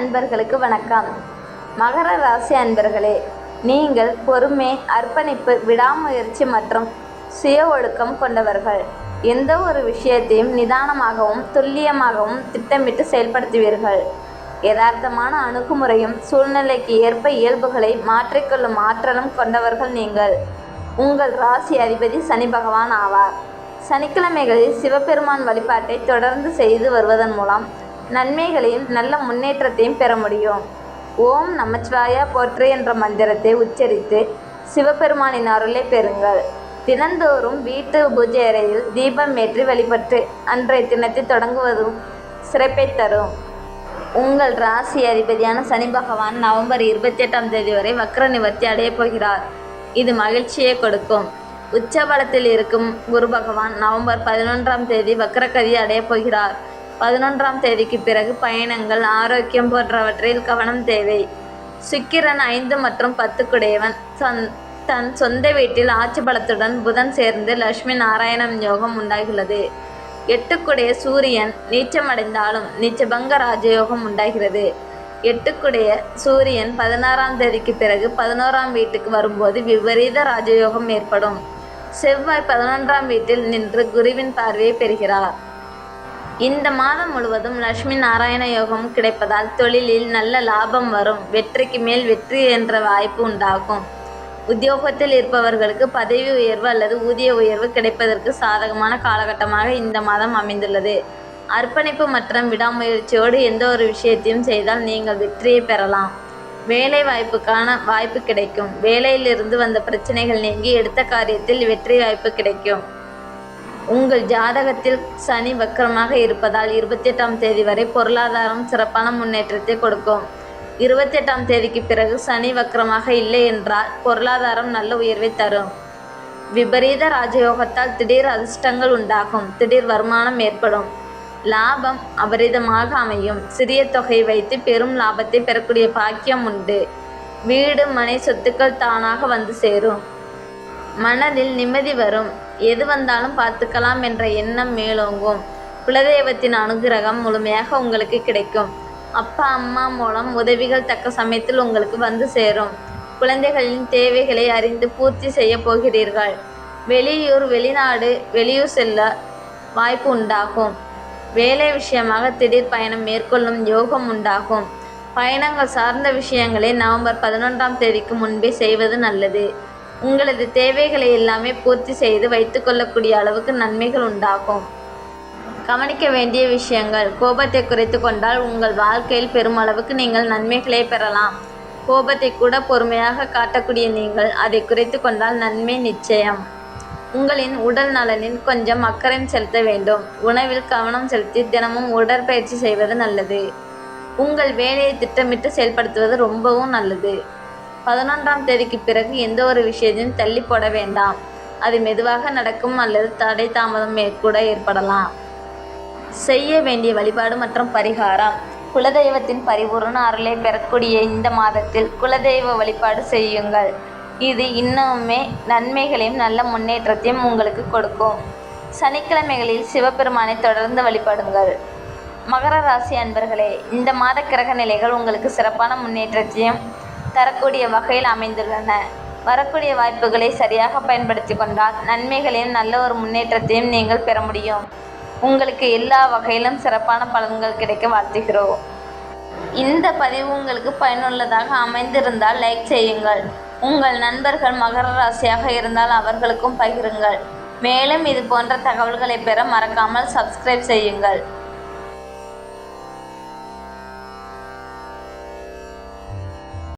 அன்பர்களுக்கு வணக்கம். மகர ராசி அன்பர்களே நீங்கள் பொறுமை அர்ப்பணிப்பு விடாமுயற்சி மற்றும் சுய ஒழுக்கம் கொண்டவர்கள். எந்த ஒரு விஷயத்தையும் நிதானமாகவும் துல்லியமாகவும் திட்டமிட்டு செயல்படுத்துவீர்கள். யதார்த்தமான அணுகுமுறையும் சூழ்நிலைக்கு ஏற்ப இயல்புகளை மாற்றிக்கொள்ளும் ஆற்றலும் கொண்டவர்கள் நீங்கள். உங்கள் ராசி அதிபதி சனி பகவான் ஆவார். சனிக்கிழமைகளில் சிவபெருமான் வழிபாட்டை தொடர்ந்து செய்து வருவதன் மூலம் நன்மைகளையும் நல்ல முன்னேற்றத்தையும் பெற முடியும். ஓம் நமச்சிவாயா போற்று என்ற மந்திரத்தை உச்சரித்து சிவபெருமானின் அருளை பெறுங்கள். தினந்தோறும் வீட்டு பூஜை அறையில் தீபம் ஏற்றி வழிபட்டு அன்றைய தினத்தை தொடங்குவதும் சிறப்பை தரும். உங்கள் ராசி அதிபதியான சனி பகவான் நவம்பர் இருபத்தி எட்டாம் தேதி வரை வக்ர நிவர்த்தி அடையப் போகிறார். இது மகிழ்ச்சியை கொடுக்கும். உச்சபலத்தில் இருக்கும் குரு பகவான் நவம்பர் பதினொன்றாம் தேதி வக்ரகதி அடையப் போகிறார். பதினொன்றாம் தேதிக்கு பிறகு பயணங்கள் ஆரோக்கியம் போன்றவற்றில் கவனம் தேவை. சுக்கிரன் ஐந்து மற்றும் பத்துக்குடையவன். சந் தன் சொந்த வீட்டில் ஆட்சி பலத்துடன் புதன் சேர்ந்து லட்சுமி நாராயணம் யோகம் உண்டாகிறது. எட்டுக்குடைய சூரியன் நீச்சமடைந்தாலும் நீச்சபங்க ராஜயோகம் உண்டாகிறது. எட்டுக்குடைய சூரியன் பதினாறாம் தேதிக்கு பிறகு பதினோராம் வீட்டுக்கு வரும்போது விபரீத ராஜயோகம் ஏற்படும். செவ்வாய் பதினொன்றாம் வீட்டில் நின்று குருவின் பார்வையை பெறுகிறார். இந்த மாதம் முழுவதும் லட்சுமி நாராயண யோகம் கிடைப்பதால் தொழிலில் நல்ல லாபம் வரும். வெற்றிக்கு மேல் வெற்றி என்ற வாய்ப்பு உண்டாகும். உத்தியோகத்தில் இருப்பவர்களுக்கு பதவி உயர்வு அல்லது ஊதிய உயர்வு கிடைப்பதற்கு சாதகமான காலகட்டமாக இந்த மாதம் அமைந்துள்ளது. அர்ப்பணிப்பு மற்றும் விடாமுயற்சியோடு எந்த ஒரு விஷயத்தையும் செய்தால் நீங்கள் வெற்றியை பெறலாம். வேலை வாய்ப்புக்கான வாய்ப்பு கிடைக்கும். வேலையிலிருந்து வந்த பிரச்சனைகள் நீங்கி எடுத்த காரியத்தில் வெற்றி வாய்ப்பு கிடைக்கும். உங்கள் ஜாதகத்தில் சனி வக்கரமாக இருப்பதால் இருபத்தி எட்டாம் தேதி வரை பொருளாதாரம் சிறப்பான முன்னேற்றத்தை கொடுக்கும். இருபத்தி எட்டாம் தேதிக்கு பிறகு சனி வக்கரமாக இல்லை என்றால் பொருளாதாரம் நல்ல உயர்வை தரும். விபரீத ராஜயோகத்தால் திடீர் அதிர்ஷ்டங்கள் உண்டாகும். திடீர் வருமானம் ஏற்படும். லாபம் அபரிதமாக அமையும். சிறிய தொகை வைத்து பெரும் லாபத்தை பெறக்கூடிய பாக்கியம் உண்டு. வீடு மனை சொத்துக்கள் தானாக வந்து சேரும். மனதில் நிம்மதி வரும். எது வந்தாலும் பார்த்துக்கலாம் என்ற எண்ணம் மேலோங்கும். குலதெய்வத்தின் அனுகிரகம் முழுமையாக உங்களுக்கு கிடைக்கும். அப்பா அம்மா மூலம் உதவிகள் தக்க சமயத்தில் உங்களுக்கு வந்து சேரும். குழந்தைகளின் தேவைகளை அறிந்து பூர்த்தி செய்ய போகிறீர்கள். வெளியூர் வெளிநாடு வெளியூர் செல்ல வாய்ப்பு உண்டாகும். வேலை விஷயமாக திடீர் பயணம் மேற்கொள்ளும் யோகம் உண்டாகும். பயணங்கள் சார்ந்த விஷயங்களை நவம்பர் பதினொன்றாம் தேதிக்கு முன்பே செய்வது நல்லது. உங்களது தேவைகளை எல்லாமே பூர்த்தி செய்து வைத்துக்கொள்ளக்கூடிய அளவுக்கு நன்மைகள் உண்டாகும். கவனிக்க வேண்டிய விஷயங்கள் கோபத்தை குறைத்து கொண்டால் உங்கள் வாழ்க்கையில் பெருமளவுக்கு நீங்கள் நன்மைகளை பெறலாம். கோபத்தை கூட பொறுமையாக காட்டக்கூடிய நீங்கள் அதை குறைத்து கொண்டால் நன்மை நிச்சயம். உங்களின் உடல் நலனில் கொஞ்சம் அக்கறை செலுத்த வேண்டும். உணவில் கவனம் செலுத்தி தினமும் உடற்பயிற்சி செய்வது நல்லது. உங்கள் வேலையை திட்டமிட்டு செயல்படுத்துவது ரொம்பவும் நல்லது. பதினொன்றாம் தேதிக்கு பிறகு எந்த ஒரு விஷயத்தையும் தள்ளி போட வேண்டாம். அது மெதுவாக நடக்கும் அல்லது தடை தாமதம் கூட ஏற்படலாம். செய்ய வேண்டிய வழிபாடு மற்றும் பரிகாரம். குலதெய்வத்தின் பரிபூர்ண அருளை பெறக்கூடிய இந்த மாதத்தில் குலதெய்வ வழிபாடு செய்யுங்கள். இது இன்னுமே நன்மைகளையும் நல்ல முன்னேற்றத்தையும் உங்களுக்கு கொடுக்கும். சனிக்கிழமைகளில் சிவபெருமானை தொடர்ந்து வழிபடுங்கள். மகர ராசி அன்பர்களே இந்த மாத கிரக நிலைகள் உங்களுக்கு சிறப்பான முன்னேற்றத்தையும் தரக்கூடிய வகையில் அமைந்துள்ளன. வரக்கூடிய வாய்ப்புகளை சரியாக பயன்படுத்தி கொண்டால் நன்மைகளையும் நல்ல ஒரு முன்னேற்றத்தையும் நீங்கள் பெற முடியும். உங்களுக்கு எல்லா வகையிலும் சிறப்பான பலன்கள் கிடைக்க வாழ்த்துகிறோம். இந்த பதிவு உங்களுக்கு பயனுள்ளதாக அமைந்திருந்தால் லைக் செய்யுங்கள். உங்கள் நண்பர்கள் மகர ராசியாக இருந்தால் அவர்களுக்கும் பகிருங்கள். மேலும் இது போன்ற தகவல்களை பெற மறக்காமல் சப்ஸ்கிரைப் செய்யுங்கள்.